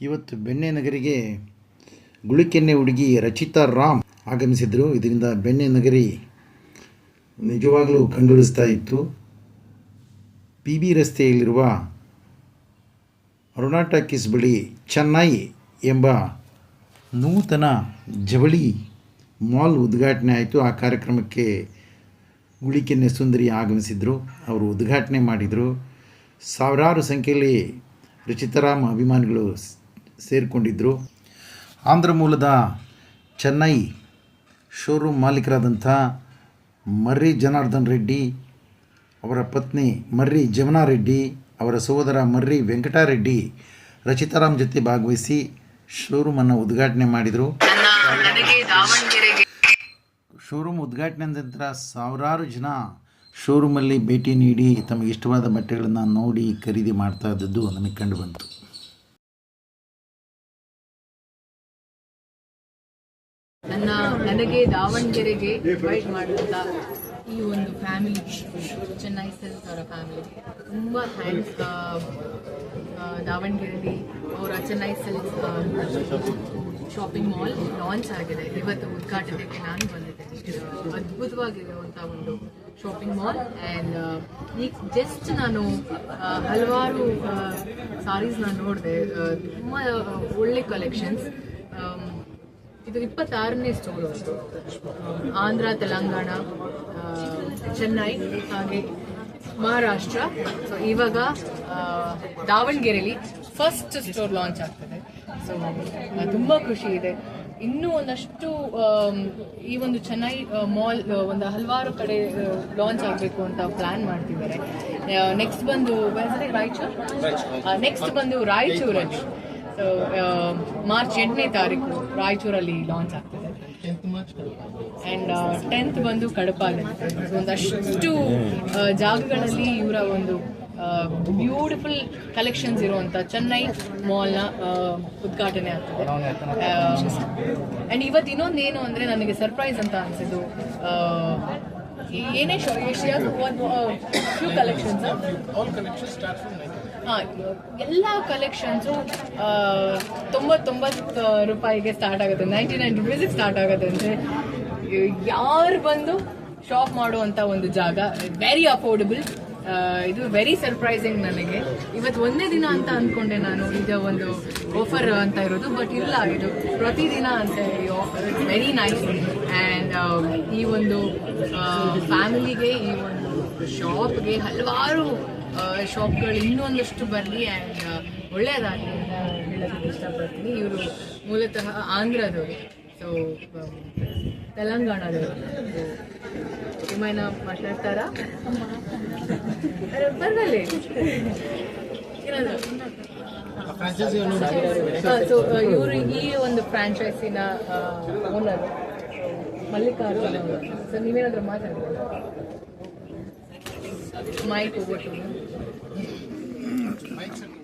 ಇವತ್ತು ಬೆಣ್ಣೆ ನಗರಿಗೆ ಗುಳಿಕೆನ್ನೆ ಹುಡುಗಿ ರಚಿತಾ ರಾಮ್ ಆಗಮಿಸಿದರು. ಇದರಿಂದ ಬೆಣ್ಣೆ ನಗರಿ ನಿಜವಾಗಲೂ ಕಂಗೊಳಿಸ್ತಾ ಇತ್ತು. ಪಿ ಬಿ ರಸ್ತೆಯಲ್ಲಿರುವ ಅರುಣಾ ಟಾಕೀಸ್ ಬಳಿ ಚೆನ್ನೈ ಎಂಬ ನೂತನ ಜವಳಿ ಮಾಲ್ ಉದ್ಘಾಟನೆ ಆಯಿತು. ಆ ಕಾರ್ಯಕ್ರಮಕ್ಕೆ ಗುಳಿಕೆನ್ನೆ ಸುಂದರಿ ಆಗಮಿಸಿದರು. ಅವರು ಉದ್ಘಾಟನೆ ಮಾಡಿದರು. ಸಾವಿರಾರು ಸಂಖ್ಯೆಯಲ್ಲಿ ರಚಿತಾರಾಮ್ ಅಭಿಮಾನಿಗಳು ಸೇರಿಕೊಂಡಿದ್ದರು ಆಂಧ್ರ ಮೂಲದ ಚೆನ್ನೈ ಶೋರೂಮ್ ಮಾಲೀಕರಾದಂಥ ಮರ್ರಿ ಜನಾರ್ದನ್ ರೆಡ್ಡಿ ಅವರ ಪತ್ನಿ ಮರ್ರಿ ಜಮನಾ ರೆಡ್ಡಿ, ಅವರ ಸಹೋದರ ಮರ್ರಿ ವೆಂಕಟಾರೆಡ್ಡಿ ರಚಿತಾರಾಮ್ ಜೊತೆ ಭಾಗವಹಿಸಿ ಶೋರೂಮನ್ನು ಉದ್ಘಾಟನೆ ಮಾಡಿದರು. ನನಗೆ ಶೋರೂಮ್ ಉದ್ಘಾಟನೆ ನಂತರ ಸಾವಿರಾರು ಜನ ಶೋರೂಮಲ್ಲಿ ಭೇಟಿ ನೀಡಿ ತಮಗೆ ಇಷ್ಟವಾದ ಬಟ್ಟೆಗಳನ್ನು ನೋಡಿ ಖರೀದಿ ಮಾಡ್ತಾ ಇದ್ದದ್ದು ನಮಗೆ ಕಂಡು ಬಂತು. ನನ್ನ, ನನಗೆ ದಾವಣಗೆರೆಗೆ ಇನ್ವೈಟ್ ಮಾಡಿದಂಥ ಈ ಒಂದು ಫ್ಯಾಮಿಲಿ ಚೆನ್ನೈ ಸೆಲ್ಸ್ ಅವರ ಫ್ಯಾಮಿಲಿ ತುಂಬ ಥ್ಯಾಂಕ್ಸ್ ದಾವಣಗೆರೆಯಲ್ಲಿ ಅವರ Chennai silks shopping mall launch ಆಗಿದೆ. ಇವತ್ತು ಉದ್ಘಾಟನೆಗೆ ನಾನು ಬಂದಿದ್ದೆ. ಅದ್ಭುತವಾಗಿರುವಂಥ ಒಂದು ಶಾಪಿಂಗ್ ಮಾಲ್ ಆ್ಯಂಡ್ ಈಗ ಜಸ್ಟ್ ನಾನು ಹಲವಾರು ಸಾರೀಸ್ನ ನೋಡಿದೆ. ತುಂಬ ಒಳ್ಳೆ ಕಲೆಕ್ಷನ್ಸ್ ಇದು ಇಪ್ಪತ್ತಾರನೇ ಸ್ಟೋರ್. ಆಂಧ್ರ ತೆಲಂಗಾಣ ಚೆನ್ನೈ ಹಾಗೆ ಮಹಾರಾಷ್ಟ್ರ. ಸೊ ಇವಾಗ ದಾವಣಗೆರೆಯಲ್ಲಿ ಫಸ್ಟ್ ಸ್ಟೋರ್ ಲಾಂಚ್ ಆಗ್ತದೆ. ಸೊ ತುಂಬ ಖುಷಿ ಇದೆ. ಇನ್ನೂ ಒಂದಷ್ಟು ಈ ಒಂದು ಚೆನ್ನೈ ಮಾಲ್ ಒಂದು ಹಲವಾರು ಕಡೆ ಲಾಂಚ್ ಆಗಬೇಕು ಅಂತ ಪ್ಲಾನ್ ಮಾಡ್ತಿದ್ದಾರೆ. ನೆಕ್ಸ್ಟ್ ಬಂದು ರಾಯಚೂರು? ನೆಕ್ಸ್ಟ್ ಬಂದು ರಾಯಚೂರಲ್ಲಿ. ಮಾರ್ಚ್ ಎಂಟನೇ ತಾರೀಕು ರಾಯಚೂರಲ್ಲಿ ಲಾಂಚ್ ಆಗ್ತದೆ. ಆ್ಯಂಡ್ ಟೆಂತ್ ಬಂದು ಕಡಪಾದಲ್ಲಿ ಒಂದಷ್ಟು ಜಾಗಗಳಲ್ಲಿ ಇವರ ಒಂದು ಬ್ಯೂಟಿಫುಲ್ ಕಲೆಕ್ಷನ್ಸ್ ಇರುವಂಥ ಚೆನ್ನೈ ಮಾಲ್ನ ಉದ್ಘಾಟನೆ ಆಗ್ತದೆ. ಆ್ಯಂಡ್ ಇವತ್ತು ಇನ್ನೊಂದು ಏನು ಅಂದರೆ ನನಗೆ ಸರ್ಪ್ರೈಸ್ ಅಂತ ಅನಿಸಿದ್ದು ಏನೇ ಶೋ ಫ್ಯೂ ಕಲೆಕ್ಷನ್ಸ್ ಎಲ್ಲ ಕಲೆಕ್ಷನ್ಸು ತೊಂಬತ್ತೊಂಬತ್ತು ರೂಪಾಯಿಗೆ ಸ್ಟಾರ್ಟ್ ಆಗುತ್ತೆ. ನೈಂಟಿ ನೈನ್ ರುಪೀಸಿಗೆ ಸ್ಟಾರ್ಟ್ ಆಗುತ್ತೆ ಅಂದರೆ, ಯಾರು ಬಂದು ಶಾಪ್ ಮಾಡುವಂಥ ಒಂದು ಜಾಗ ವೆರಿ ಅಫೋರ್ಡಬಲ್ ಇದು ವೆರಿ ಸರ್ಪ್ರೈಸಿಂಗ್ ನನಗೆ. ಇವತ್ತು ಒಂದೇ ದಿನ ಅಂತ ಅಂದ್ಕೊಂಡೆ ನಾನು, ಇದು ಒಂದು ಆಫರ್ ಅಂತ ಇರೋದು ಬಟ್ ಇಲ್ಲ ಇದು ಪ್ರತಿದಿನ ಅಂತ ಈ ಆಫರ್ ವೆರಿ ನೈಸ್ ಆ್ಯಂಡ್ ಈ ಒಂದು ಫ್ಯಾಮಿಲಿಗೆ ಈ ಒಂದು ಶಾಪ್ಗೆ ಹಲವಾರು ಶಾಪ್ಗಳು ಇನ್ನೊಂದಷ್ಟು ಬರಲಿ ಆ್ಯಂಡ್ ಒಳ್ಳೆಯದಾಗಲಿ ಅಂತ ಹೇಳೋದಕ್ಕೆ ಇಷ್ಟಪಡ್ತೀನಿ. ಇವರು ಮೂಲತಃ ಆಂಧ್ರದವರು. ಸೊ ತೆಲಂಗಾಣದವರು. ಏమైనా ಮಾತಾಡ್ತಾರಾ? ಪರವಾಗಿಲ್ಲ. ಸೊ ಇವರು ಈ ಒಂದು ಫ್ರಾಂಚೈಸಿನ ಓನರ್ ಮಲ್ಲಿಕಾರ್ಜುನ ಅವರು. ನೀವೇನಾದರೂ ನೀವೇನಾದ್ರೂ mic over to mic sir